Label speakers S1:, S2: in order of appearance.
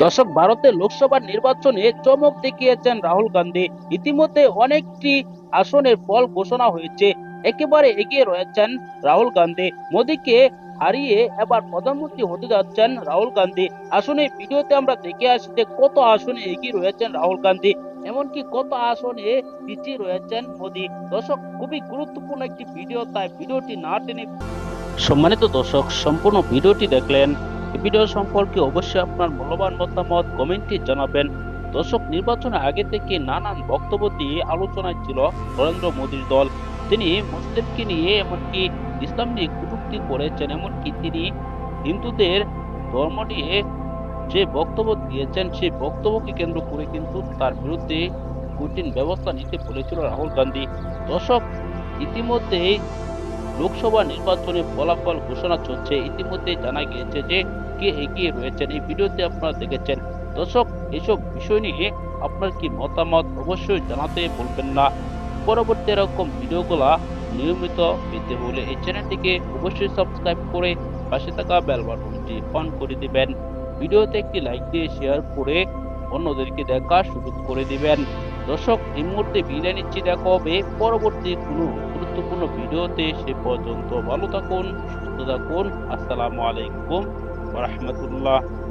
S1: দর্শক ভারতের লোকসভা নির্বাচনে চমক দেখিয়েছেন রাহুল গান্ধী। ইতিমধ্যে অনেকটি আসনের ফল ঘোষণা হয়েছে। একেবারে এগিয়ে রয়েছেন রাহুল গান্ধী। মোদীকে হারিয়ে এবার প্রধানমন্ত্রী হতে যাচ্ছেন রাহুল গান্ধী। আসনে ভিডিওতে আমরা দেখে আসি যে কত আসনে এগিয়ে রয়েছেন রাহুল গান্ধী। এমনকি কত আসনে পিছিয়ে রয়েছেন মোদী। দর্শক, খুবই গুরুত্বপূর্ণ একটি ভিডিও, তাই ভিডিওটি না টেনে সম্মানিত দর্শক, সম্পূর্ণ ভিডিওটি দেখলেন ভিডিও সম্পর্কে অবশ্যই আপনার মূল্যবান মতামত কমেন্টে জানাবেন। দর্শক, নির্বাচনের আগে থেকে নানান বক্তব্য দিয়ে আলোচনায় ছিল নরেন্দ্র মোদীর দল। তিনি মুসলিমকে নিয়ে এমনকি ইসলাম নিয়ে কটূক্তি করেছেন, এমনকি তিনি হিন্দুদের ধর্ম নিয়ে যে বক্তব্য দিয়েছেন, সেই বক্তব্যকে কেন্দ্র করে কিন্তু তার বিরুদ্ধে কঠিন ব্যবস্থা নিতে বলেছিল রাহুল গান্ধী। দর্শক, ইতিমধ্যেই লোকসভা নির্বাচনে ফলাফল ঘোষণা চলছে। ইতিমধ্যে জানা গিয়েছে যে কে এগিয়ে রয়েছেন। এই ভিডিওতে আপনারা দেখেছেন, দর্শক, এসব বিষয় নিয়ে আপনার কি মতামত অবশ্যই জানাতে বলবেন না। পরবর্তী এরকম ভিডিওগুলা নিয়মিত পেতে হলে এই চ্যানেলটিকে অবশ্যই সাবস্ক্রাইব করে পাশে থাকা বেল বাটনটি অন করে দিবেন। ভিডিওতে একটি লাইক দিয়ে শেয়ার করে অন্যদেরকে দেখার সুযোগ করে দিবেন। দর্শক, এই মুহূর্তে বিদায় নিচ্ছি। দেখা হবে পরবর্তী কোনো গুরুত্বপূর্ণ ভিডিওতে সে পর্যন্ত ভালো থাকুন সুস্থ থাকুন। আসসালামু আলাইকুম রহমতুল্লাহ।